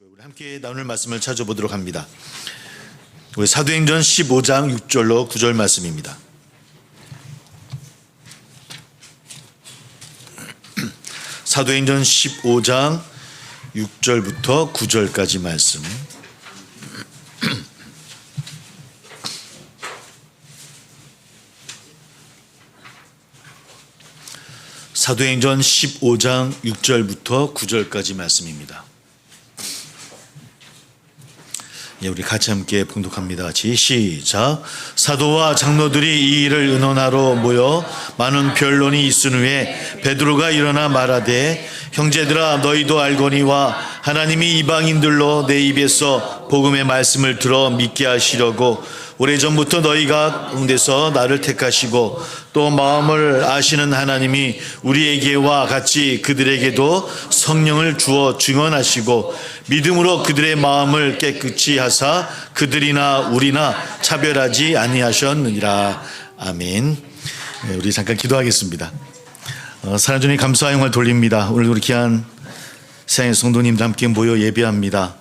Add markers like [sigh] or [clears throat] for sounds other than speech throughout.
우리 함께 나눌 말씀을 찾아보도록 합니다. 우리 사도행전 15장 6절로 9절 말씀입니다. [clears throat] 사도행전 15장 6절부터 9절까지 말씀. [clears throat] 사도행전 15장 6절부터 9절까지 말씀입니다. 예, 우리 같이 함께 봉독합니다. 같이 시작. 사도와 장로들이 이 일을 의논하러 모여 많은 변론이 있은 후에 베드로가 일어나 말하되 형제들아 너희도 알거니와 하나님이 이방인들로 내 입에서 복음의 말씀을 들어 믿게 하시려고 오래전부터 너희가 가운데서 나를 택하시고 또 마음을 아시는 하나님이 우리에게와 같이 그들에게도 성령을 주어 증언하시고 믿음으로 그들의 마음을 깨끗이 하사 그들이나 우리나 차별하지 아니하셨느니라 아멘. 네, 우리 잠깐 기도하겠습니다. 어, 사랑 주님 감사의 영을 돌립니다. 오늘 우리 귀한 세상의 성도님들 함께 모여 예배합니다.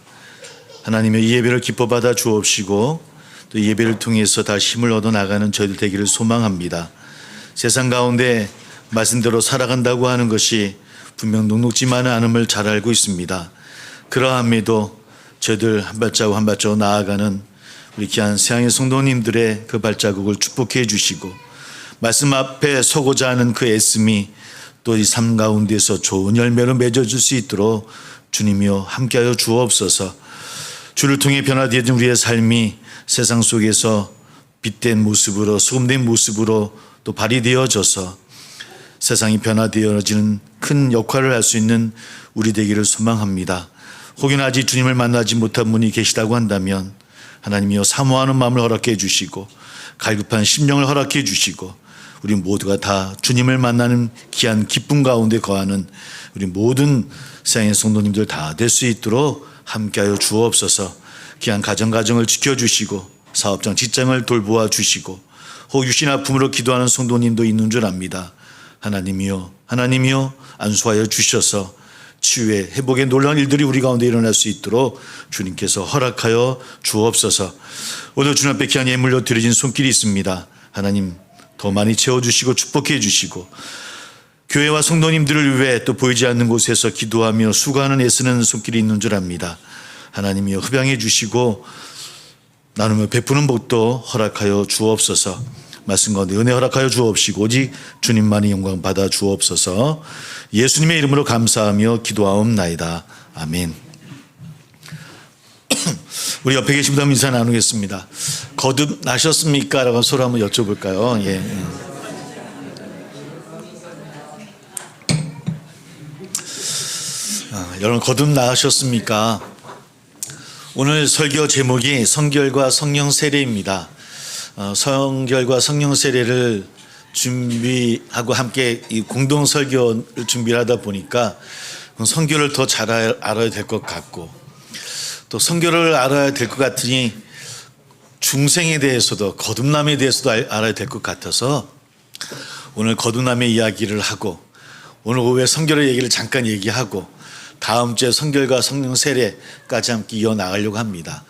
하나님의 이 예배를 기뻐 받아 주옵시고 또 예배를 통해서 다 힘을 얻어 나가는 저희들 되기를 소망합니다. 세상 가운데 말씀대로 살아간다고 하는 것이 분명 녹록지만은 않음을 잘 알고 있습니다. 그러함에도 저희들 한 발자국 한 발자국 나아가는 우리 귀한 세상의 성도님들의 그 발자국을 축복해 주시고 말씀 앞에 서고자 하는 그 애씀이 또 이 삶 가운데서 좋은 열매로 맺어질 수 있도록 주님이여 함께하여 주옵소서 주를 통해 변화되어진 우리의 삶이 세상 속에서 빛된 모습으로 소금된 모습으로 또 발휘되어져서 세상이 변화되어지는 큰 역할을 할 수 있는 우리 되기를 소망합니다. 혹여나 아직 주님을 만나지 못한 분이 계시다고 한다면 하나님이여 사모하는 마음을 허락해 주시고 갈급한 심령을 허락해 주시고 우리 모두가 다 주님을 만나는 귀한 기쁨 가운데 거하는 우리 모든 세상의 성도님들 다 될 수 있도록 함께하여 주옵소서 귀한 가정 가정을 지켜주시고 사업장 직장을 돌보아 주시고 혹 유신 아픔으로 기도하는 성도님도 있는 줄 압니다. 하나님이여 하나님이여 안수하여 주셔서 치유의 회복의 놀라운 일들이 우리 가운데 일어날 수 있도록 주님께서 허락하여 주옵소서. 오늘 주님 앞에 귀한 예물로 드려진 손길이 있습니다. 하나님 더 많이 채워주시고 축복해 주시고 교회와 성도님들을 위해 또 보이지 않는 곳에서 기도하며 수고하는 애쓰는 손길이 있는 줄 압니다. 하나님이여 흡양해 주시고 나누며 베푸는 복도 허락하여 주옵소서. 말씀 가운데 은혜 허락하여 주옵시고 오직 주님만이 영광 받아 주옵소서. 예수님의 이름으로 감사하며 기도하옵나이다. 아멘. [clears throat] 우리 옆에 계신 분들 인사 나누겠습니다. 거듭 나셨습니까? 라고 서로 한번 여쭤볼까요? 예. 아, 여러분 거듭 나으셨습니까? 오늘 설교 제목이 성결과 성령 세례입니다. 어, 성결과 성령 세례를 준비하고 함께 이 공동 설교를 준비하다 보니까 성결을 더잘 알아야 될 것 같고 또 성결을 알아야 될 것 같으니 중생에 대해서도 거듭남에 대해서도 알- 알아야 될 것 같아서 오늘 거듭남의 이야기를 하고 오늘 오후에 성결의 얘기를 잠깐 얘기하고 다음 주에 성결과 성령 세례까지 함께 이어 나가려고 합니다.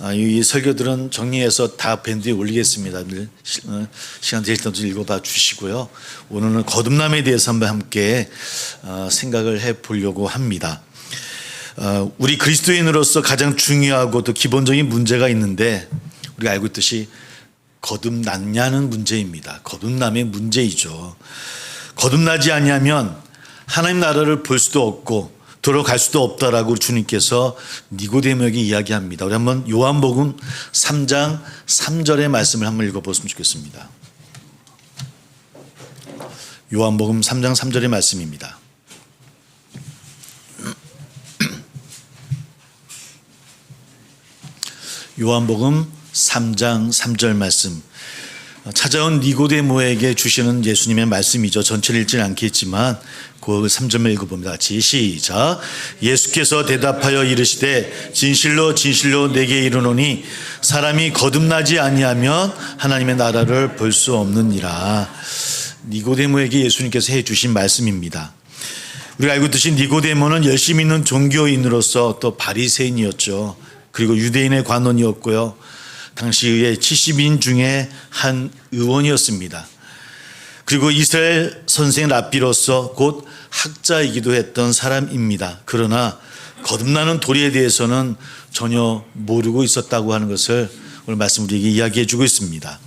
아, 이 설교들은 정리해서 다 밴드에 올리겠습니다. 어, 시간 되실 때도 읽어봐 주시고요. 오늘은 거듭남에 대해서 한번 함께 어, 생각을 해 보려고 합니다. 어, 우리 그리스도인으로서 가장 중요하고 또 기본적인 문제가 있는데 우리가 알고 있듯이 거듭났냐는 문제입니다. 거듭남의 문제이죠. 거듭나지 않냐면 하나님 나라를 볼 수도 없고 들어갈 수도 없다라고 주님께서 니고데모에게 이야기합니다. 우리 한번 요한복음 3장 3절의 말씀을 한번 읽어보시면 좋겠습니다. 요한복음 3장 3절의 말씀입니다. [clears throat] 요한복음 3장 3절 말씀 찾아온 니고데모에게 주시는 예수님의 말씀이죠. 전체를 읽지는 않겠지만 그 3절을 읽어봅니다. 시작. 예수께서 대답하여 이르시되 진실로 진실로 내게 이르노니 사람이 거듭나지 아니하면 하나님의 나라를 볼 수 없느니라. 니고데모에게 예수님께서 해 주신 말씀입니다. 우리가 알고 있듯이 니고데모는 열심히 있는 종교인으로서 또 바리새인이었죠. 그리고 유대인의 관원이었고요. 당시의 70인 중에 한 의원이었습니다. 그리고 이스라엘 선생 랍비로서 곧 학자이기도 했던 사람입니다. 그러나 거듭나는 도리에 대해서는 전혀 모르고 있었다고 하는 것을 오늘 말씀 우리에게 이야기해 주고 있습니다.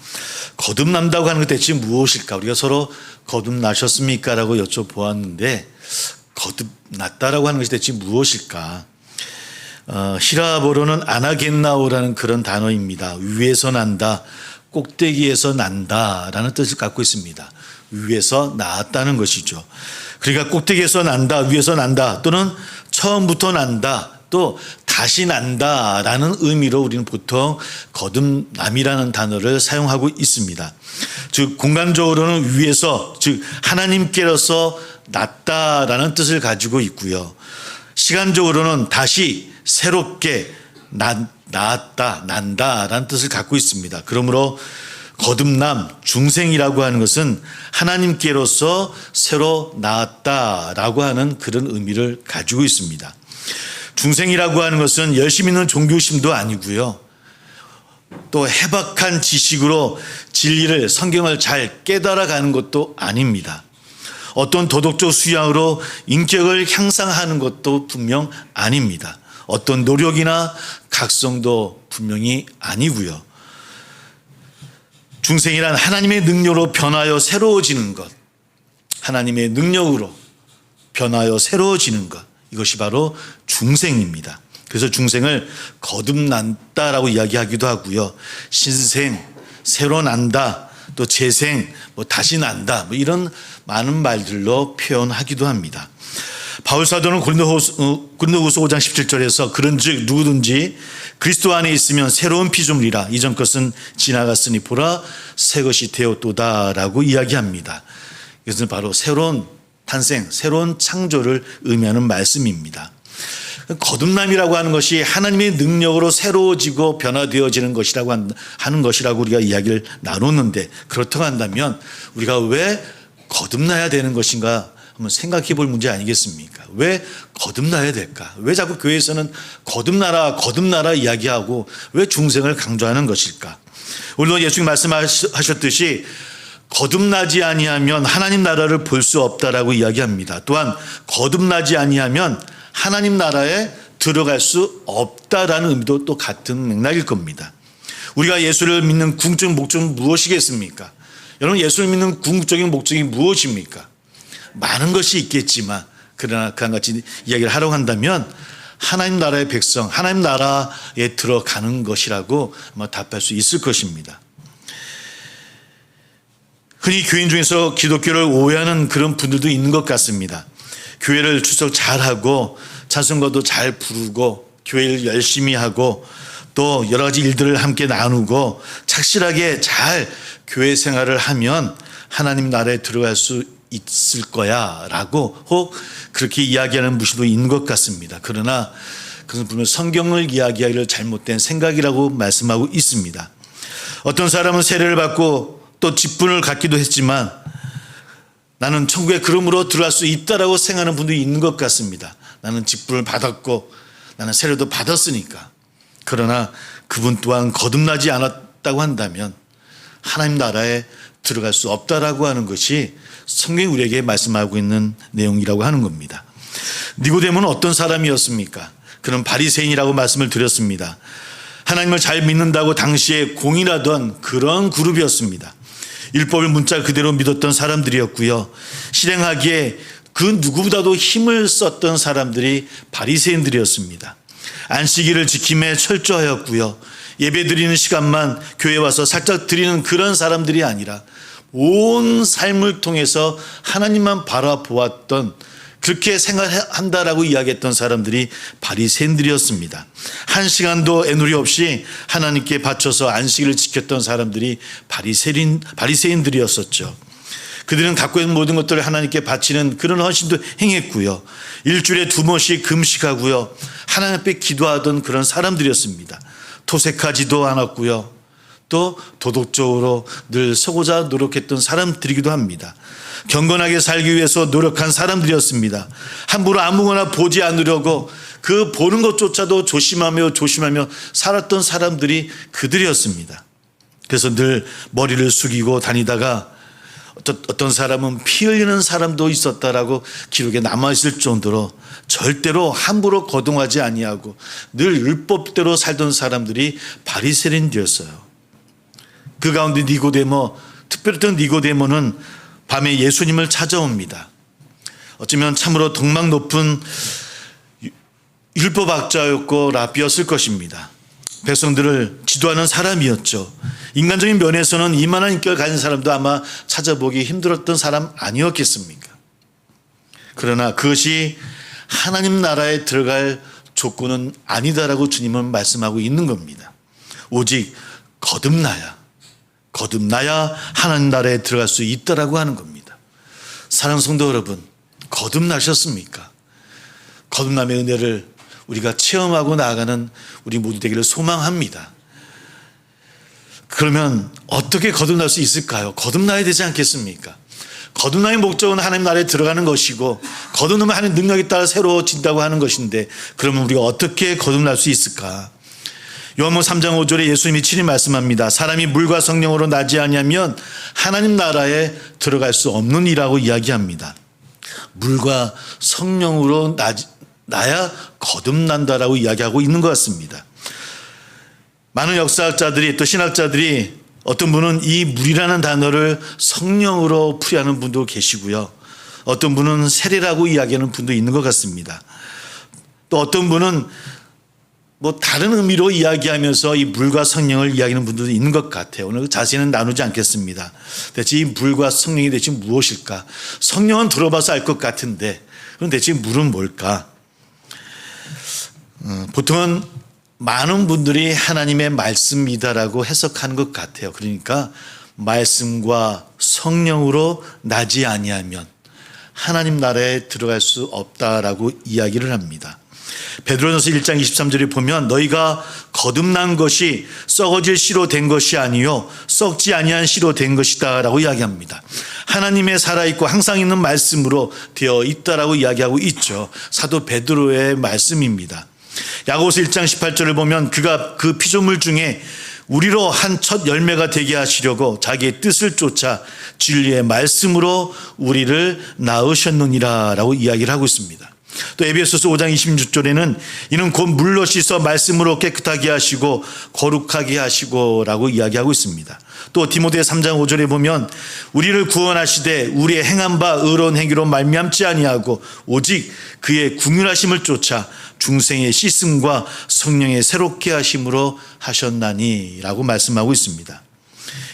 거듭난다고 하는 것 대체 무엇일까? 우리가 서로 거듭나셨습니까? 라고 여쭤보았는데 거듭났다라고 하는 것이 대체 무엇일까? 어, 히라보로는 아나겐나오라는 그런 단어입니다. 위에서 난다, 꼭대기에서 난다라는 뜻을 갖고 있습니다. 위에서 나왔다는 것이죠. 그러니까 꼭대기에서 난다, 위에서 난다, 또는 처음부터 난다, 또 다시 난다라는 의미로 우리는 보통 거듭남이라는 단어를 사용하고 있습니다. 즉 공간적으로는 위에서 즉 하나님께로서 났다라는 뜻을 가지고 있고요. 시간적으로는 다시 새롭게 나, 나았다, 난다라는 뜻을 갖고 있습니다. 그러므로 거듭남, 중생이라고 하는 것은 하나님께로서 새로 나았다라고 하는 그런 의미를 가지고 있습니다. 중생이라고 하는 것은 열심히 있는 종교심도 아니고요. 또 해박한 지식으로 진리를 성경을 잘 깨달아가는 것도 아닙니다. 어떤 도덕적 수양으로 인격을 향상하는 것도 분명 아닙니다. 어떤 노력이나 각성도 분명히 아니고요. 중생이란 하나님의 능력으로 변하여 새로워지는 것, 하나님의 능력으로 변하여 새로워지는 것, 이것이 바로 중생입니다. 그래서 중생을 거듭난다라고 이야기하기도 하고요. 신생, 새로 난다, 또 재생, 뭐 다시 난다, 뭐 이런 많은 말들로 표현하기도 합니다. 바울 사도는 고린도후서 어, 고린도후서 5장 17절에서 그런즉 누구든지 그리스도 안에 있으면 새로운 피조물이라 이전 것은 지나갔으니 보라 새 것이 되었도다라고 이야기합니다. 이것은 바로 새로운 탄생, 새로운 창조를 의미하는 말씀입니다. 거듭남이라고 하는 것이 하나님의 능력으로 새로워지고 변화되어지는 것이라고 하는 것이라고 우리가 이야기를 나눴는데 그렇다고 한다면 우리가 왜 거듭나야 되는 것인가 한번 생각해 볼 문제 아니겠습니까? 왜 거듭나야 될까? 왜 자꾸 교회에서는 거듭나라, 거듭나라 이야기하고 왜 중생을 강조하는 것일까? 물론 예수님 말씀하셨듯이 거듭나지 아니하면 하나님 나라를 볼 수 없다라고 이야기합니다. 또한 거듭나지 아니하면 하나님 나라에 들어갈 수 없다라는 의미도 또 같은 맥락일 겁니다. 우리가 예수를 믿는 궁극적인 목적은 무엇이겠습니까? 여러분 예수를 믿는 궁극적인 목적이 무엇입니까? 많은 것이 있겠지만 그러나 그한 가지 이야기를 하려고 한다면 하나님 나라의 백성, 하나님 나라에 들어가는 것이라고 아마 답할 수 있을 것입니다. 흔히 교인 중에서 기독교를 오해하는 그런 분들도 있는 것 같습니다. 교회를 출석 잘하고 찬송가도 잘 부르고 교회를 열심히 하고 또 여러 가지 일들을 함께 나누고 착실하게 잘 교회 생활을 하면 하나님 나라에 들어갈 수 있을 거야 라고 혹 그렇게 이야기하는 무시도 있는 것 같습니다. 그러나 그것은 분명 성경을 이야기하기를 잘못된 생각이라고 말씀하고 있습니다. 어떤 사람은 세례를 받고 또 직분을 갖기도 했지만 나는 천국에 그러므로 들어갈 수 있다라고 생각하는 분들이 있는 것 같습니다. 나는 직분을 받았고 나는 세례도 받았으니까. 그러나 그분 또한 거듭나지 않았다고 한다면 하나님 나라에 들어갈 수 없다라고 하는 것이 성경이 우리에게 말씀하고 있는 내용이라고 하는 겁니다. 니고데모는 어떤 사람이었습니까? 그는 바리새인이라고 말씀을 드렸습니다. 하나님을 잘 믿는다고 당시에 공인하던 그런 그룹이었습니다. 율법을 문자 그대로 믿었던 사람들이었고요. 실행하기에 그 누구보다도 힘을 썼던 사람들이 바리새인들이었습니다. 안식일을 지킴에 철저하였고요. 예배 드리는 시간만 교회 와서 살짝 드리는 그런 사람들이 아니라 온 삶을 통해서 하나님만 바라보았던 그렇게 생각한다라고 이야기했던 사람들이 바리새인들이었습니다. 한 시간도 애누리 없이 하나님께 바쳐서 안식일을 지켰던 사람들이 바리새인 바리새인들이었었죠. 그들은 갖고 있는 모든 것들을 하나님께 바치는 그런 헌신도 행했고요. 일주일에 두 번씩 금식하고요. 하나님 앞에 기도하던 그런 사람들이었습니다. 토색하지도 않았고요. 또 도덕적으로 늘 서고자 노력했던 사람들이기도 합니다. 경건하게 살기 위해서 노력한 사람들이었습니다. 함부로 아무거나 보지 않으려고 그 보는 것조차도 조심하며 조심하며 살았던 사람들이 그들이었습니다. 그래서 늘 머리를 숙이고 다니다가 어떤, 사람은 피 흘리는 사람도 있었다라고 기록에 남아 있을 정도로 절대로 함부로 거동하지 아니하고 늘 율법대로 살던 사람들이 바리새인이었어요. 그 가운데 니고데모 특별했던 니고데모는 밤에 예수님을 찾아옵니다. 어쩌면 참으로 덕망 높은 율법학자였고 라비였을 것입니다. 백성들을 지도하는 사람이었죠. 인간적인 면에서는 이만한 인격을 가진 사람도 아마 찾아보기 힘들었던 사람 아니었겠습니까? 그러나 그것이 하나님 나라에 들어갈 조건은 아니다라고 주님은 말씀하고 있는 겁니다. 오직 거듭나야, 거듭나야 하나님 나라에 들어갈 수 있다라고 하는 겁니다. 사랑 성도 여러분, 거듭나셨습니까? 거듭남의 은혜를 우리가 체험하고 나아가는 우리 모두 되기를 소망합니다. 그러면 어떻게 거듭날 수 있을까요? 거듭나야 되지 않겠습니까? 거듭남의 목적은 하나님 나라에 들어가는 것이고 거듭나면 하는 능력에 따라 새로워진다고 하는 것인데 그러면 우리가 어떻게 거듭날 수 있을까? 요한복음 3장 5절에 예수님이 친히 말씀합니다. 사람이 물과 성령으로 나지 아니하면 하나님 나라에 들어갈 수 없는 이라고 이야기합니다. 물과 성령으로 나지, 나야 거듭난다라고 이야기하고 있는 것 같습니다. 많은 역사학자들이 또 신학자들이 어떤 분은 이 물이라는 단어를 성령으로 풀이하는 분도 계시고요. 어떤 분은 세례라고 이야기하는 분도 있는 것 같습니다. 또 어떤 분은 뭐 다른 의미로 이야기하면서 이 물과 성령을 이야기하는 분들도 있는 것 같아요. 오늘 자세히는 나누지 않겠습니다. 대체 이 물과 성령이 대체 무엇일까? 성령은 들어봐서 알 것 같은데 그럼 대체 물은 뭘까? 어, 보통은 많은 분들이 하나님의 말씀이다라고 해석하는 것 같아요. 그러니까 말씀과 성령으로 나지 아니하면 하나님 나라에 들어갈 수 없다라고 이야기를 합니다. 베드로전서 1장 23절에 보면 너희가 거듭난 것이 썩어질 씨로 된 것이 아니요 썩지 아니한 씨로 된 것이다라고 이야기합니다. 하나님의 살아 있고 항상 있는 말씀으로 되어 있다라고 이야기하고 있죠. 사도 베드로의 말씀입니다. 야고보서 1장 18절을 보면 그가 그 피조물 중에 우리로 한 첫 열매가 되게 하시려고 자기의 뜻을 쫓아 진리의 말씀으로 우리를 낳으셨느니라라고 이야기를 하고 있습니다. 또 에베소서 5장 26절에는 이는 곧 물로 씻어 말씀으로 깨끗하게 하시고 거룩하게 하시고라고 이야기하고 있습니다. 또 디모데 3장 5절에 보면 우리를 구원하시되 우리의 행한 바 의로운 행위로 말미암지 아니하고 오직 그의 궁휼하심을 쫓아 중생의 씻음과 성령의 새롭게 하심으로 하셨나니라고 말씀하고 있습니다.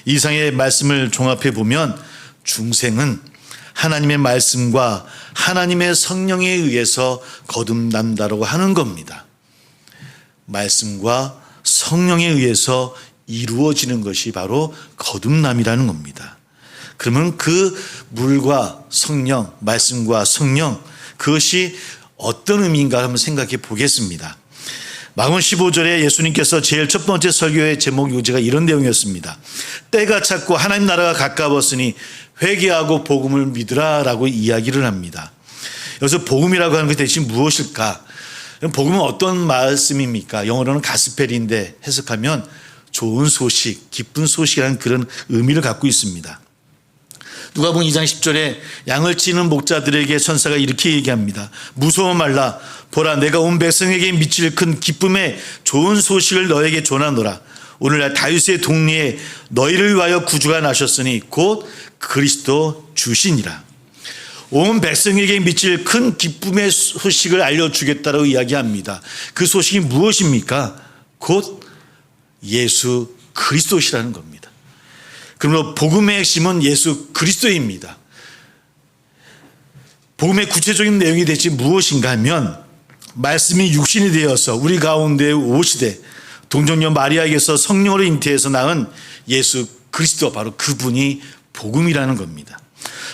이상의 말씀을 종합해 보면 중생은 하나님의 말씀과 하나님의 성령에 의해서 거듭난다고 하는 겁니다. 말씀과 성령에 의해서 이루어지는 것이 바로 거듭남이라는 겁니다. 그러면 그 물과 성령, 말씀과 성령, 그것이 어떤 의미인가 한번 생각해 보겠습니다. 마음 15절에 예수님께서 제일 첫 번째 설교의 제목 요지가 이런 내용이었습니다. 때가 찼고 하나님 나라가 가까웠으니 회개하고 복음을 믿으라라고 이야기를 합니다. 여기서 복음이라고 하는 것 대신 무엇일까? 복음은 어떤 말씀입니까? 영어로는 가스펠인데 해석하면 좋은 소식, 기쁜 소식이라는 그런 의미를 갖고 있습니다. 누가복음 2장 10절에 양을 치는 목자들에게 천사가 이렇게 얘기합니다. 무서워 말라. 보라 내가 온 백성에게 미칠 큰 기쁨의 좋은 소식을 너에게 전하노라. 오늘날 다윗의 동리에 너희를 위하여 구주가 나셨으니 곧 그리스도 주시니라. 온 백성에게 미칠 큰 기쁨의 소식을 알려주겠다고 이야기합니다. 그 소식이 무엇입니까? 곧 예수 그리스도시라는 겁니다. 그러므로 복음의 핵심은 예수 그리스도입니다. 복음의 구체적인 내용이 대체 무엇인가 하면 말씀이 육신이 되어서 우리 가운데 오시되 동정녀 마리아에게서 성령으로 잉태해서 낳은 예수 그리스도 바로 그분이 복음이라는 겁니다.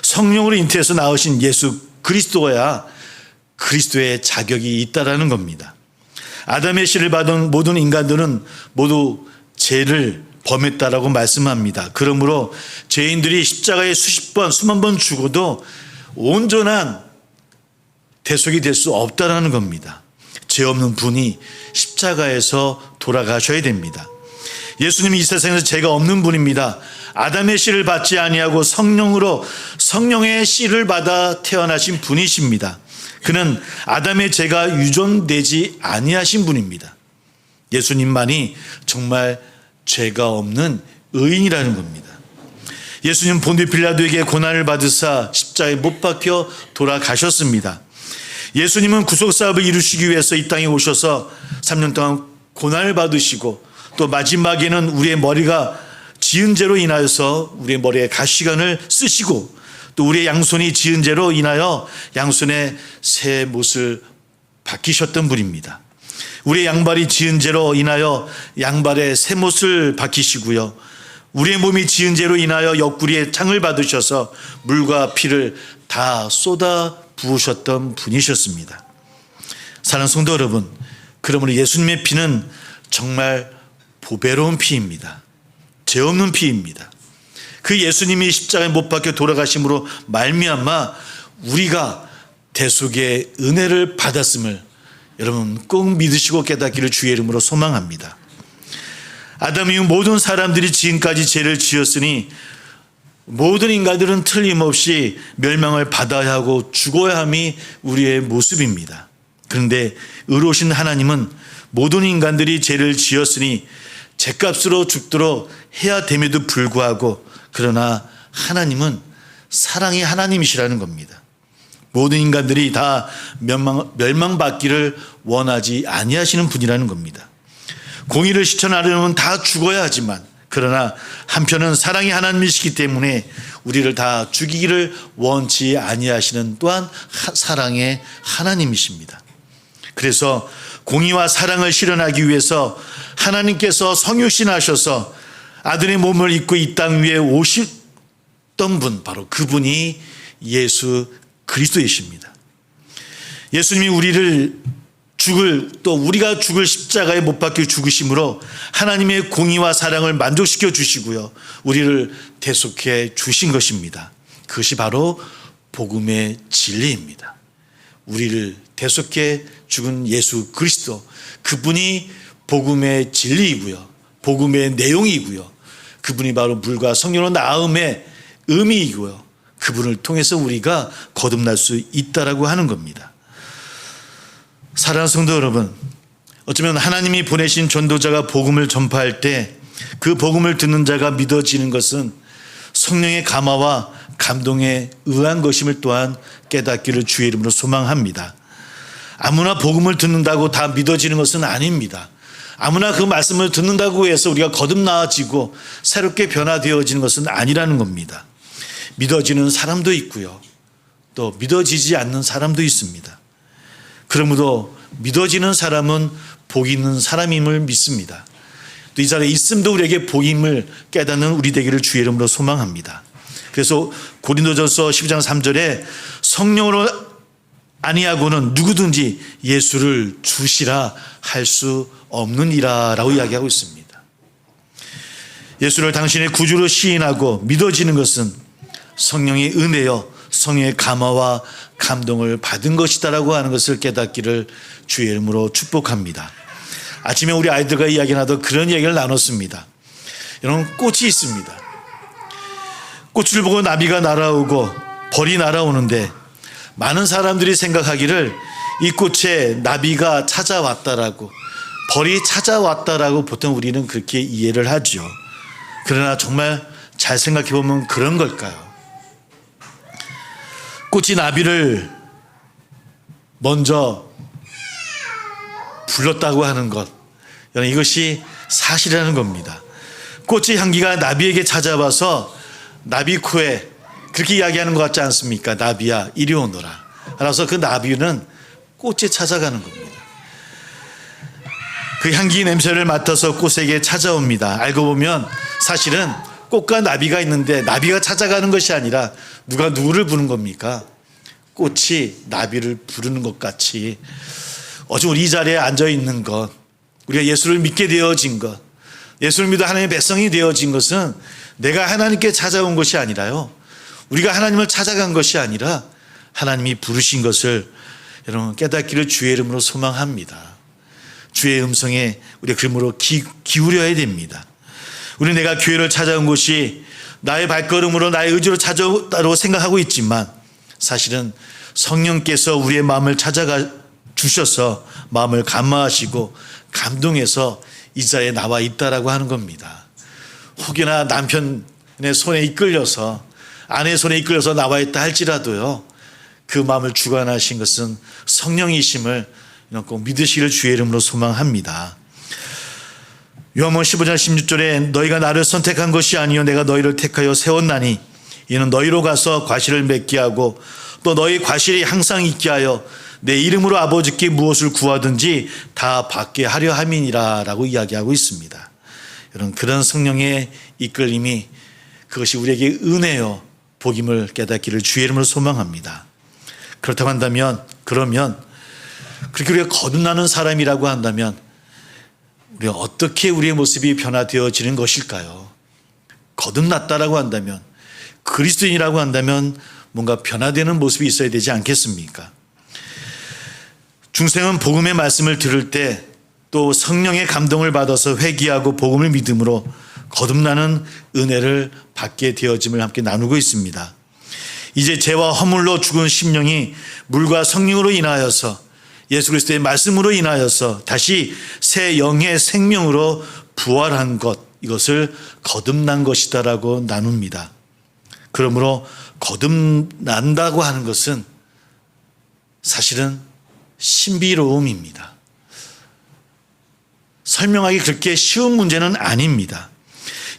성령으로 잉태해서 낳으신 예수 그리스도야 그리스도의 자격이 있다라는 겁니다. 아담의 씨를 받은 모든 인간들은 모두 죄를 범했다라고 말씀합니다. 그러므로 죄인들이 십자가에 수십 번, 수만 번 죽어도 온전한 대속이 될 수 없다라는 겁니다. 죄 없는 분이 십자가에서 돌아가셔야 됩니다. 예수님이 이 세상에서 죄가 없는 분입니다. 아담의 씨를 받지 아니하고 성령으로 성령의 씨를 받아 태어나신 분이십니다. 그는 아담의 죄가 유존되지 아니하신 분입니다. 예수님만이 정말 죄가 없는 의인이라는 겁니다. 예수님 본디 빌라도에게 고난을 받으사 십자가에 못 박혀 돌아가셨습니다. 예수님은 구속 사업을 이루시기 위해서 이 땅에 오셔서 3년 동안 고난을 받으시고 또 마지막에는 우리의 머리가 지은 죄로 인하여서 우리의 머리에 가시관을 쓰시고 또 우리의 양손이 지은 죄로 인하여 양손에 새 못을 바뀌셨던 분입니다. 우리의 양발이 지은 죄로 인하여 양발에 새 못을 박히시고요. 우리의 몸이 지은 죄로 인하여 옆구리에 창을 받으셔서 물과 피를 다 쏟아 부으셨던 분이셨습니다. 사랑하는 성도 여러분, 그러므로 예수님의 피는 정말 보배로운 피입니다. 죄 없는 피입니다. 그 예수님이 십자가에 못 박혀 돌아가심으로 말미암아 우리가 대속의 은혜를 받았음을 여러분 꼭 믿으시고 깨닫기를 주의 이름으로 소망합니다. 아담 이후 모든 사람들이 지금까지 죄를 지었으니 모든 인간들은 틀림없이 멸망을 받아야 하고 죽어야 함이 우리의 모습입니다. 그런데 의로우신 하나님은 모든 인간들이 죄를 지었으니 죄값으로 죽도록 해야 됨에도 불구하고 그러나 하나님은 사랑의 하나님이시라는 겁니다. 모든 인간들이 다 멸망, 멸망받기를 원하지 아니하시는 분이라는 겁니다. 공의를 실천하려면 다 죽어야 하지만 그러나 한편은 사랑의 하나님이시기 때문에 우리를 다 죽이기를 원치 아니하시는 또한 사랑의 하나님이십니다. 그래서 공의와 사랑을 실현하기 위해서 하나님께서 성육신하셔서 아들의 몸을 입고 이 땅 위에 오셨던 분 바로 그분이 예수 그리스도이십니다. 예수님이 우리를 죽을 또 우리가 죽을 십자가에 못 박혀 죽으심으로 하나님의 공의와 사랑을 만족시켜 주시고요. 우리를 대속해 주신 것입니다. 그것이 바로 복음의 진리입니다. 우리를 대속해 죽은 예수 그리스도 그분이 복음의 진리이고요. 복음의 내용이고요. 그분이 바로 물과 성령으로 나음의 의미이고요. 그분을 통해서 우리가 거듭날 수 있다라고 하는 겁니다. 사랑하는 성도 여러분, 어쩌면 하나님이 보내신 전도자가 복음을 전파할 때 그 복음을 듣는 자가 믿어지는 것은 성령의 감화와 감동에 의한 것임을 또한 깨닫기를 주의 이름으로 소망합니다. 아무나 복음을 듣는다고 다 믿어지는 것은 아닙니다. 아무나 그 말씀을 듣는다고 해서 우리가 거듭나아지고 새롭게 변화되어지는 것은 아니라는 겁니다. 믿어지는 사람도 있고요. 또 믿어지지 않는 사람도 있습니다. 그러므로 믿어지는 사람은 복 있는 사람임을 믿습니다. 또 이 자리에 있음도 우리에게 복임을 깨닫는 우리 되기를 주의 이름으로 소망합니다. 그래서 고린도전서 12장 3절에 성령으로 아니하고는 누구든지 예수를 주시라 할 수 없느니라라고 이야기하고 있습니다. 예수를 당신의 구주로 시인하고 믿어지는 것은 성령의 은혜여 성령의 감화와 감동을 받은 것이다라고 하는 것을 깨닫기를 주의 이름으로 축복합니다. 아침에 우리 아이들과 이야기 나도 그런 얘기를 나눴습니다. 여러분 꽃이 있습니다. 꽃을 보고 나비가 날아오고 벌이 날아오는데 많은 사람들이 생각하기를 이 꽃에 나비가 찾아왔다라고 벌이 찾아왔다라고 보통 우리는 그렇게 이해를 하죠. 그러나 정말 잘 생각해 보면 그런 걸까요? 꽃이 나비를 먼저 불렀다고 하는 것. 여러분 이것이 사실이라는 겁니다. 꽃의 향기가 나비에게 찾아와서 나비 코에 그렇게 이야기하는 것 같지 않습니까? 나비야 이리 오너라. 알아서 그 나비는 꽃에 찾아가는 겁니다. 그 향기 냄새를 맡아서 꽃에게 찾아옵니다. 알고 보면 사실은 꽃과 나비가 있는데 나비가 찾아가는 것이 아니라 누가 누구를 부른 겁니까? 꽃이 나비를 부르는 것 같이 어제 우리 이 자리에 앉아 있는 것, 우리가 예수를 믿게 되어진 것, 예수를 믿어 하나님의 백성이 되어진 것은 내가 하나님께 찾아온 것이 아니라요. 우리가 하나님을 찾아간 것이 아니라 하나님이 부르신 것을 여러분 깨닫기를 주의 이름으로 소망합니다. 주의 음성에 우리가 그러므로 기, 기울여야 됩니다. 우리 내가 교회를 찾아온 것이 나의 발걸음으로 나의 의지로 찾아오다고 생각하고 있지만 사실은 성령께서 우리의 마음을 찾아가 주셔서 마음을 감화하시고 감동해서 이 자리에 나와 있다라고 하는 겁니다. 혹여나 남편의 손에 이끌려서 아내의 손에 이끌려서 나와 있다 할지라도요. 그 마음을 주관하신 것은 성령이심을 꼭 믿으시기를 주의 이름으로 소망합니다. 요한복음 15장 16절에 너희가 나를 선택한 것이 아니요 내가 너희를 택하여 세웠나니 이는 너희로 가서 과실을 맺게 하고 또 너희 과실이 항상 있게 하여 내 이름으로 아버지께 무엇을 구하든지 다 받게 하려 함이니라라고 이야기하고 있습니다. 여러분 그런 성령의 이끌림이 그것이 우리에게 은혜요 복임을 깨닫기를 주의 이름으로 소망합니다. 그렇다고 한다면 그러면 그렇게 우리가 거듭나는 사람이라고 한다면 우리가 어떻게 우리의 모습이 변화되어지는 것일까요? 거듭났다라고 한다면 그리스도인이라고 한다면 뭔가 변화되는 모습이 있어야 되지 않겠습니까? 중생은 복음의 말씀을 들을 때 또 성령의 감동을 받아서 회개하고 복음을 믿음으로 거듭나는 은혜를 받게 되어짐을 함께 나누고 있습니다. 이제 죄와 허물로 죽은 심령이 물과 성령으로 인하여서 예수 그리스도의 말씀으로 인하여서 다시 새 영의 생명으로 부활한 것 이것을 거듭난 것이다라고 나눕니다. 그러므로 거듭난다고 하는 것은 사실은 신비로움입니다. 설명하기 그렇게 쉬운 문제는 아닙니다.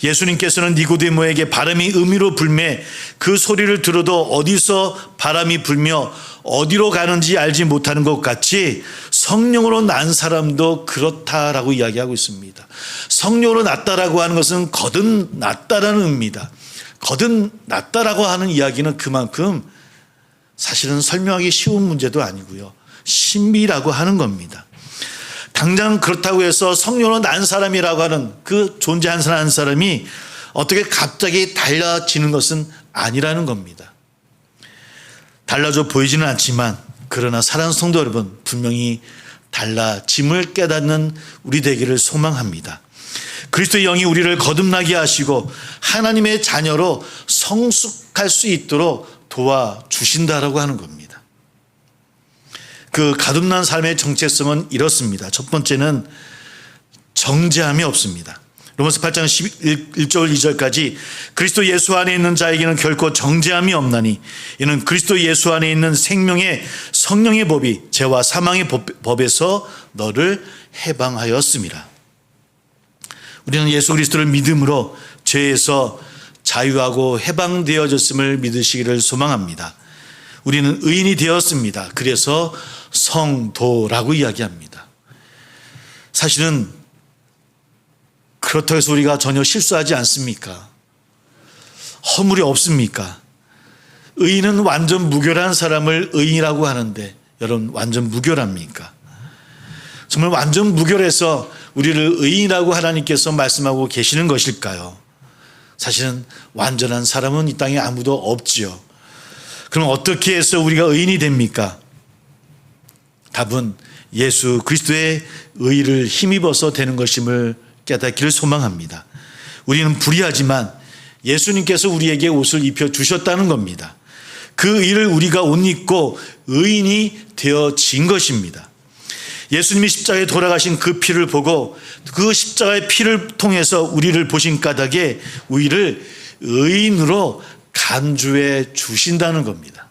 예수님께서는 니고데모에게 바람이 음위로 불매 그 소리를 들어도 어디서 바람이 불며 어디로 가는지 알지 못하는 것 같이 성령으로 난 사람도 그렇다라고 이야기하고 있습니다. 성령으로 났다라고 하는 것은 거듭 났다라는 의미입니다. 거듭 났다라고 하는 이야기는 그만큼 사실은 설명하기 쉬운 문제도 아니고요. 신비라고 하는 겁니다. 당장 그렇다고 해서 성령으로 난 사람이라고 하는 그 존재한 한 사람이 어떻게 갑자기 달라지는 것은 아니라는 겁니다. 달라져 보이지는 않지만 그러나 사랑하는 성도 여러분 분명히 달라짐을 깨닫는 우리 되기를 소망합니다. 그리스도의 영이 우리를 거듭나게 하시고 하나님의 자녀로 성숙할 수 있도록 도와주신다라고 하는 겁니다. 그 가듭난 삶의 정체성은 이렇습니다. 첫 번째는 정죄함이 없습니다. 로마서 8장 11절 2절까지 그리스도 예수 안에 있는 자에게는 결코 정죄함이 없나니 이는 그리스도 예수 안에 있는 생명의 성령의 법이 죄와 사망의 법에서 너를 해방하였습니다. 우리는 예수 그리스도를 믿음으로 죄에서 자유하고 해방되어졌음을 믿으시기를 소망합니다. 우리는 의인이 되었습니다. 그래서 성도라고 이야기합니다. 사실은 그렇다고 해서 우리가 전혀 실수하지 않습니까? 허물이 없습니까? 의인은 완전 무결한 사람을 의인이라고 하는데 여러분 완전 무결합니까? 정말 완전 무결해서 우리를 의인이라고 하나님께서 말씀하고 계시는 것일까요? 사실은 완전한 사람은 이 땅에 아무도 없지요. 그럼 어떻게 해서 우리가 의인이 됩니까? 답은 예수 그리스도의 의를 힘입어서 되는 것임을 깨닫기를 소망합니다. 우리는 불의하지만 예수님께서 우리에게 옷을 입혀 주셨다는 겁니다. 그 의를 우리가 옷 입고 의인이 되어진 것입니다. 예수님이 십자가에 돌아가신 그 피를 보고 그 십자가의 피를 통해서 우리를 보신 까닭에 우리를 의인으로 간주해 주신다는 겁니다.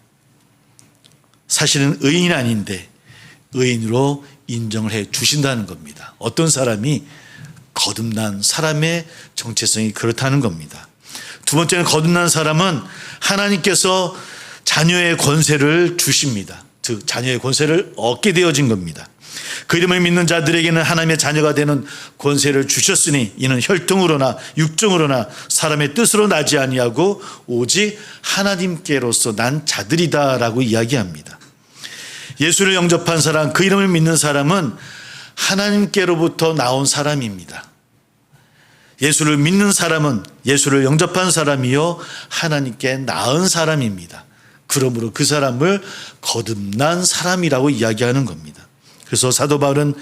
사실은 의인 아닌데 의인으로 인정을 해 주신다는 겁니다. 어떤 사람이 거듭난 사람의 정체성이 그렇다는 겁니다. 두 번째는 거듭난 사람은 하나님께서 자녀의 권세를 주십니다. 즉 자녀의 권세를 얻게 되어진 겁니다. 그 이름을 믿는 자들에게는 하나님의 자녀가 되는 권세를 주셨으니 이는 혈통으로나 육정으로나 사람의 뜻으로 나지 아니하고 오직 하나님께로서 난 자들이다라고 이야기합니다. 예수를 영접한 사람, 그 이름을 믿는 사람은 하나님께로부터 나온 사람입니다. 예수를 믿는 사람은 예수를 영접한 사람이요 하나님께 나은 사람입니다. 그러므로 그 사람을 거듭난 사람이라고 이야기하는 겁니다. 그래서 사도 바울은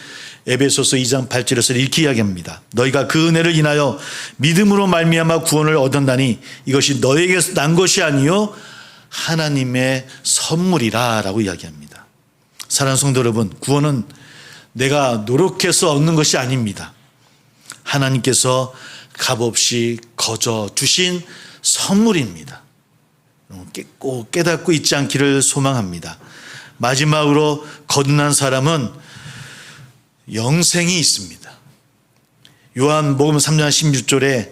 에베소서 2장 8절에서 이렇게 이야기합니다. 너희가 그 은혜를 인하여 믿음으로 말미암아 구원을 얻었나니 이것이 너에게서 난 것이 아니요 하나님의 선물이라라고 이야기합니다. 사랑하는 성도 여러분, 구원은 내가 노력해서 얻는 것이 아닙니다. 하나님께서 값없이 거저 주신 선물입니다. 꼭 깨닫고 있지 않기를 소망합니다. 마지막으로 거듭난 사람은 영생이 있습니다. 요한 복음 3장 16절에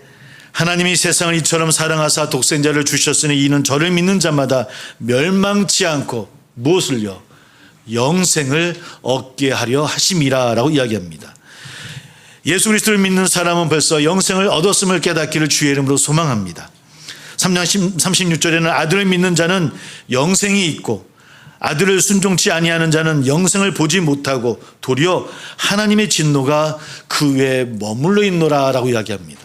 하나님이 세상을 이처럼 사랑하사 독생자를 주셨으니 이는 저를 믿는 자마다 멸망치 않고 무엇을요? 영생을 얻게 하려 하심이라라고 이야기합니다. 예수 그리스도를 믿는 사람은 벌써 영생을 얻었음을 깨닫기를 주의 이름으로 소망합니다. 3장 36절에는 아들을 믿는 자는 영생이 있고 아들을 순종치 아니하는 자는 영생을 보지 못하고 도리어 하나님의 진노가 그 외에 머물러 있노라라고 이야기합니다.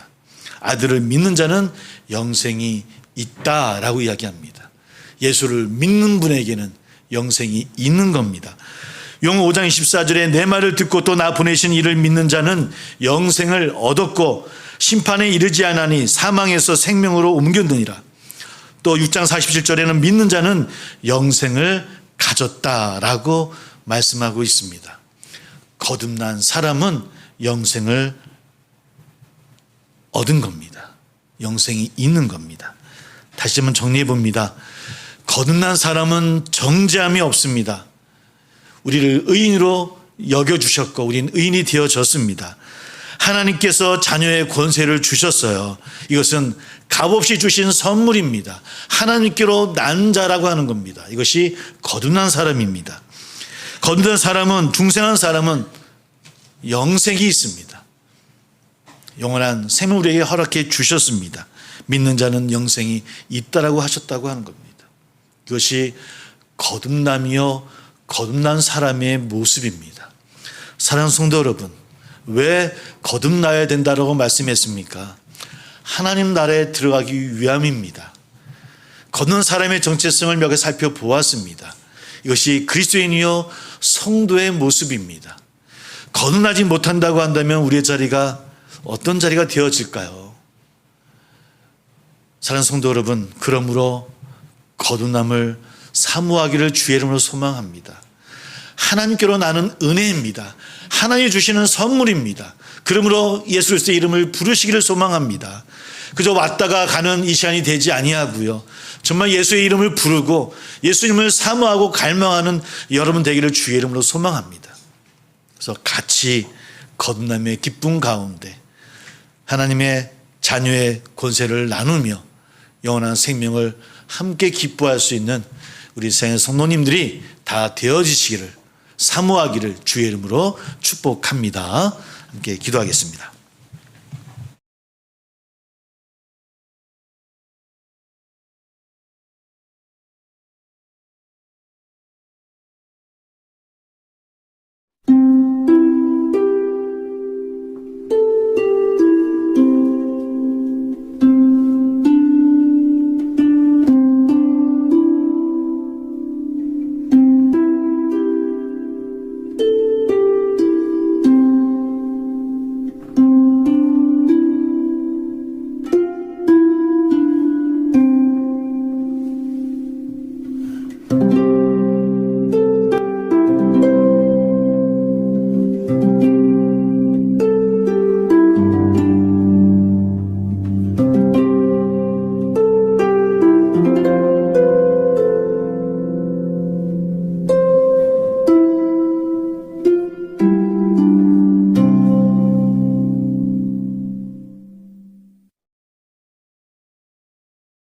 아들을 믿는 자는 영생이 있다라고 이야기합니다. 예수를 믿는 분에게는 영생이 있는 겁니다. 용 5장 24절에 내 말을 듣고 또 나 보내신 이를 믿는 자는 영생을 얻었고 심판에 이르지 않으니 사망에서 생명으로 옮겼느니라. 또 6장 47절에는 믿는 자는 영생을 가졌다라고 말씀하고 있습니다. 거듭난 사람은 영생을 얻은 겁니다. 영생이 있는 겁니다. 다시 한번 정리해 봅니다. 거듭난 사람은 정죄함이 없습니다. 우리를 의인으로 여겨주셨고, 우린 의인이 되어졌습니다. 하나님께서 자녀의 권세를 주셨어요. 이것은 값없이 주신 선물입니다. 하나님께로 난 자라고 하는 겁니다. 이것이 거듭난 사람입니다. 거듭난 사람은, 중생한 사람은 영생이 있습니다. 영원한 생명 우리에게 허락해 주셨습니다. 믿는 자는 영생이 있다라고 하셨다고 하는 겁니다. 이것이 거듭남이요 거듭난 사람의 모습입니다. 사랑하는 성도 여러분, 왜 거듭나야 된다라고 말씀했습니까? 하나님 나라에 들어가기 위함입니다. 걷는 사람의 정체성을 몇 개 살펴보았습니다. 이것이 그리스도인이요 성도의 모습입니다. 거듭나지 못한다고 한다면 우리의 자리가 어떤 자리가 되어질까요? 사랑하는 성도 여러분, 그러므로 거듭남을 사모하기를 주의 이름으로 소망합니다. 하나님께로 나는 은혜입니다. 하나님이 주시는 선물입니다. 그러므로 예수 그리스도의 이름을 부르시기를 소망합니다. 그저 왔다가 가는 이 시간이 되지 아니하고요. 정말 예수의 이름을 부르고 예수님을 사모하고 갈망하는 여러분 되기를 주의 이름으로 소망합니다. 그래서 같이 거듭남의 기쁨 가운데 하나님의 자녀의 권세를 나누며 영원한 생명을 함께 기뻐할 수 있는 우리 생의 성도님들이 다 되어지시기를 사모하기를 주의 이름으로 축복합니다. 함께 기도하겠습니다.